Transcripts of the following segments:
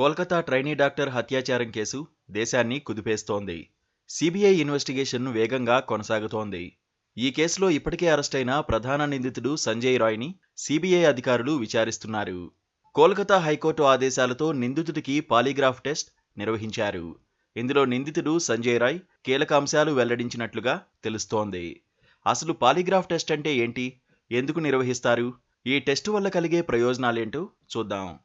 Kolkata trainee doctor హత్యాచారం case దేశాన్ని కుదిపేస్తోంది. సిబిఐ ఇన్వెస్టిగేషన్ను వేగంగా కొనసాగుతోంది. ఈ కేసులో ఇప్పటికే అరెస్టైన ప్రధాన నిందితుడు సంజయ్ రాయ్ని సిబిఐ అధికారులు విచారిస్తున్నారు. కోల్కతా హైకోర్టు ఆదేశాలతో నిందితుడికి పాలిగ్రాఫ్ టెస్ట్ నిర్వహించారు. ఇందులో నిందితుడు సంజయ్ రాయ్ కీలక అంశాలు వెల్లడించినట్లుగా తెలుస్తోంది. అసలు పాలిగ్రాఫ్ టెస్ట్ అంటే ఏంటి? ఎందుకు నిర్వహిస్తారు? ఈ టెస్ట్ వల్ల కలిగే ప్రయోజనాలేంటో చూద్దాం.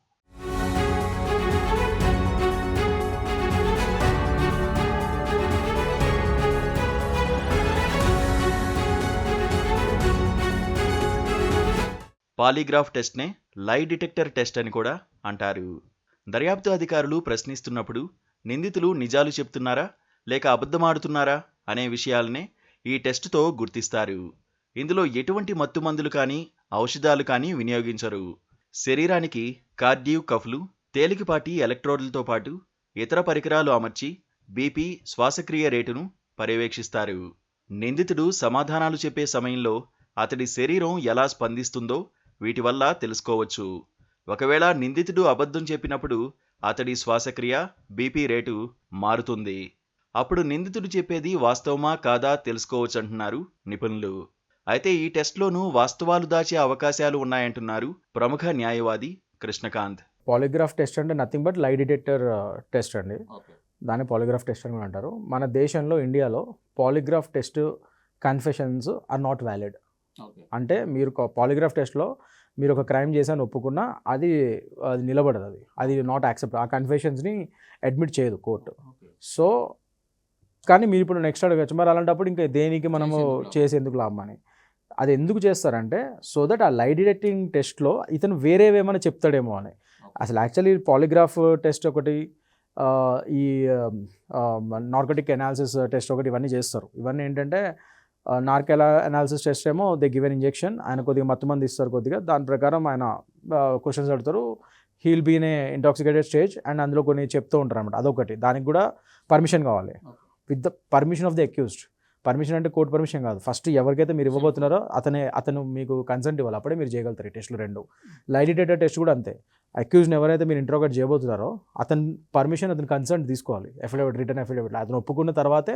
పాలిగ్రాఫ్ టెస్ట్నే లై డిటెక్టర్ టెస్ట్ అని కూడా అంటారు. దర్యాప్తు అధికారులు ప్రశ్నిస్తున్నప్పుడు నిందితులు నిజాలు చెప్తున్నారా లేక అబద్ధమాడుతున్నారా అనే విషయాలనే ఈ టెస్టుతో గుర్తిస్తారు. ఇందులో ఎటువంటి మత్తుమందులు కానీ ఔషధాలు కానీ వినియోగించరు. శరీరానికి కార్డియో కఫ్లు తేలికపాటి ఎలక్ట్రోడ్లతో పాటు ఇతర పరికరాలు అమర్చి బీపీ శ్వాసక్రియ రేటును పర్యవేక్షిస్తారు. నిందితుడు సమాధానాలు చెప్పే సమయంలో అతడి శరీరం ఎలా స్పందిస్తుందో వీటి వల్ల తెలుసుకోవచ్చు. ఒకవేళ నిందితుడు అబద్ధం చెప్పినప్పుడు అతడి శ్వాసక్రియ బీపీ రేటు మారుతుంది. అప్పుడు నిందితుడు చెప్పేది వాస్తవమా కాదా తెలుసుకోవచ్చు అంటున్నారు నిపుణులు. అయితే ఈ టెస్ట్లోనూ వాస్తవాలు దాచే అవకాశాలు ఉన్నాయంటున్నారు ప్రముఖ న్యాయవాది కృష్ణకాంత్. పాలిగ్రాఫ్ టెస్ట్ అంటే nothing but lie detector test అండి. దాన్ని పాలిగ్రాఫ్ టెస్ట్ అని అంటారు. మన దేశంలో ఇండియాలో polygraph test confessions are not valid. అంటే మీరు పాలిగ్రాఫ్ టెస్ట్లో మీరు ఒక క్రైమ్ చేశాను ఒప్పుకున్నా అది అది నిలబడదు అది. అది నాట్ యాక్సెప్ట్ ఆ కన్ఫెషన్స్ని అడ్మిట్ చేయదు కోర్టు సో కానీ మీరు ఇప్పుడు నెక్స్ట్ అడగచ్చు. మరి అలాంటప్పుడు ఇంకా దేనికి మనము చేసేందుకు లాభం. అని. అది ఎందుకు చేస్తారంటే సో దట్ ఆ లై డిటెక్టింగ్ టెస్ట్లో ఇతను వేరేవేమైనా చెప్తాడేమో అని. అసలు యాక్చువల్లీ పాలిగ్రాఫ్ టెస్ట్ ఒకటి ఈ నార్కోటిక్ ఎనాలిసిస్ టెస్ట్ ఒకటి ఇవన్నీ చేస్తారు. ఇవన్నీ ఏంటంటే నార్కెల అనాలిసిస్ టెస్ట్ ఏమో దే గివెన్ ఇంజెక్షన్ ఆయన కొద్దిగా మత్తు మంది ఇస్తారు కొద్దిగా. దాని ప్రకారం ఆయన క్వశ్చన్స్ అడుగుతారు. He'll been a intoxicated stage and అందులో కొన్ని చెప్తూ ఉంటారు అనమాట అదొకటి. దానికి కూడా పర్మిషన్ కావాలి. With the permission of the accused permission అంటే కోర్టు పర్మిషన్ కాదు. ఫస్ట్ ఎవరికైతే మీరు ఇవ్వబోతున్నారో అతనే అతను మీకు కన్సెంట్ ఇవ్వాలి. అప్పుడే మీరు చేయగలుగుతారు ఈ టెస్ట్లు రెండు. లైడిటేటర్ టెస్ట్ కూడా అంతే. అక్యూజ్ని ఎవరైతే మీరు ఇంట్రోగేట్ చేయబోతున్నారో అతని పర్మిషన్ అతని కన్సెంట్ తీసుకోవాలి. అఫిడవిట్ రిటర్న్ అఫిడవిట్ అతను ఒప్పుకున్న తర్వాతే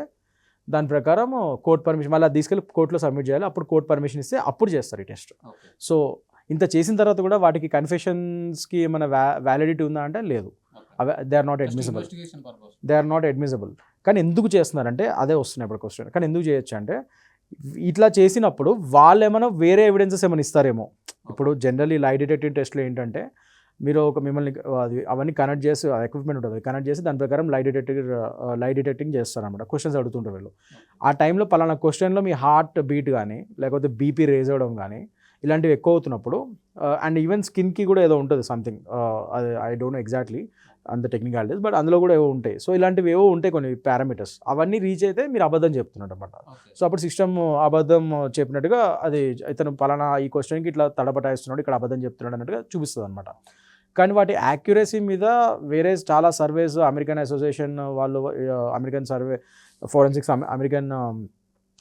దాని ప్రకారం కోర్ట్ పర్మిషన్ మళ్ళీ తీసుకెళ్ళి కోర్టులో సబ్మిట్ చేయాలి. అప్పుడు కోర్ట్ పర్మిషన్ ఇస్తే అప్పుడు చేస్తారు ఈ టెస్ట్. సో ఇంత చేసిన తర్వాత కూడా వాటికి కన్ఫెషన్స్కి ఏమైనా వ్యా వ్యాలిడిటీ ఉందా అంటే లేదు. అవి they are not admissible they are not admissible కానీ ఎందుకు చేస్తున్నారంటే అదే వస్తున్నాయి ఇప్పుడు క్వశ్చన్ కానీ ఎందుకు చేయొచ్చు అంటే ఇట్లా చేసినప్పుడు వాళ్ళు ఏమైనా వేరే ఎవిడెన్సెస్ ఏమైనా ఇస్తారేమో. ఇప్పుడు జనరల్లీ లై డిటెక్టివ్ టెస్ట్లో ఏంటంటే మీరు ఒక మిమ్మల్ని అది అవన్నీ కనెక్ట్ చేసి ఎక్విప్మెంట్ ఉంటుంది కనెక్ట్ చేసి దాని ప్రకారం లై డిటెక్టింగ్ లై డిటెక్టింగ్ చేస్తారన్నమాట. క్వశ్చన్స్ అడుగుతుంటారు వీళ్ళు. ఆ టైంలో పలానా క్వశ్చన్లో మీ హార్ట్ బీట్ కానీ లేకపోతే బీపీ రేజ్ అవ్వడం కానీ ఇలాంటివి ఎక్కువ అవుతున్నప్పుడు అండ్ ఈవెన్ స్కిన్కి కూడా ఏదో ఉంటుంది సంథింగ్ అది ఐ డోంట్ నో ఎగ్జాక్ట్లీ అంత టెక్నికాలిటీస్ బట్ అందులో కూడా ఏవో ఉంటాయి. సో ఇలాంటివి ఏవో ఉంటాయి కొన్ని పారామీటర్స్ అవన్నీ రీచ్ అయితే మీరు అబద్ధం చెప్తున్నట్టు అనమాట సో అప్పుడు సిస్టమ్ అబద్ధం చెప్పినట్టుగా అది ఇతను పలానా ఈ క్వశ్చన్కి ఇట్లా తడబటాయిస్తున్నాడు ఇక్కడ అబద్ధం చెప్తున్నాడు అన్నట్టుగా చూపిస్తుంది అనమాట కానీ వాటి యాక్యురసీ మీద వేరే చాలా సర్వేస్ అమెరికన్ అసోసియేషన్ వాళ్ళు American survey forensics American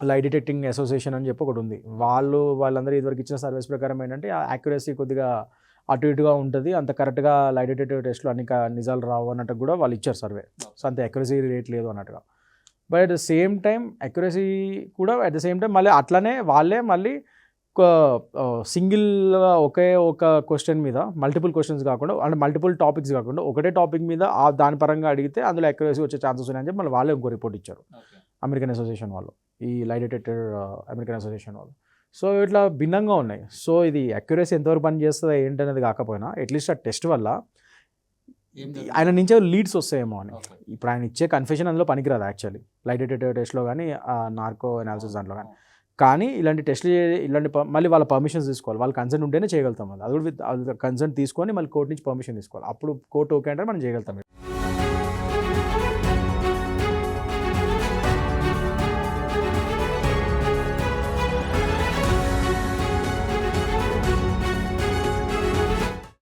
lie detecting association అని చెప్పి ఒకటి ఉంది. వాళ్ళు వాళ్ళందరూ ఇదివరకు ఇచ్చిన సర్వేస్ ప్రకారం ఏంటంటే ఆ యాక్యురసీ కొద్దిగా అటు ఇటుగా ఉంటుంది. అంత కరెక్ట్గా లై డిటెక్టివ్ టెస్ట్లో అన్ని నిజాలు రావు అన్నట్టు కూడా వాళ్ళు ఇచ్చారు సర్వే సో అంత అక్యురసీ రేట్ లేదు అన్నట్టుగా. But at the same time accuracy కూడా అట్ ద సేమ్ టైం మళ్ళీ అట్లనే వాళ్ళే మళ్ళీ సింగిల్గా ఒకే ఒక క్వశ్చన్ మీద మల్టిపుల్ క్వశ్చన్స్ కాకుండా అంటే మల్టిపుల్ టాపిక్స్ కాకుండా ఒకటే టాపిక్ మీద ఆ దాని పరంగా అడిగితే అందులో అక్యురసీ వచ్చే ఛాన్సెస్ ఉన్నాయని చెప్పి మళ్ళీ వాళ్ళే ఇంకో రిపోర్ట్ ఇచ్చారు. అమెరికన్ అసోసియేషన్ వాళ్ళు ఈ లై డిటెక్టర్ అమెరికన్ అసోసియేషన్ వాళ్ళు. సో ఇట్లా భిన్నంగా ఉన్నాయి. సో ఇది అక్యురసీ ఎంతవరకు పని చేస్తుందా ఏంటనేది కాకపోయినా అట్లీస్ట్ ఆ టెస్ట్ వల్ల ఆయన నుంచే లీడ్స్ వస్తాయేమో అని. ఇప్పుడు ఆయన ఇచ్చే కన్ఫెషన్ అందులో పనికిరాదు యాక్చువల్లీ లైట్ డిటెక్టివ్ టెస్ట్లో కానీ నార్కో అనాలిసిస్ దాంట్లో కానీ కానీ ఇలాంటి టెస్ట్లు ఇలాంటి మళ్ళీ వాళ్ళ పర్మిషన్స్ తీసుకోవాలి. వాళ్ళ కన్సెంట్ ఉంటేనే చేయగలుగుతాం అది. అది కూడా విత్ కన్సెంట్ తీసుకొని మళ్ళీ కోర్టు నుంచి పర్మిషన్ తీసుకోవాలి. అప్పుడు కోర్టు ఓకే అంటే మనం చేయగలుగుతాం.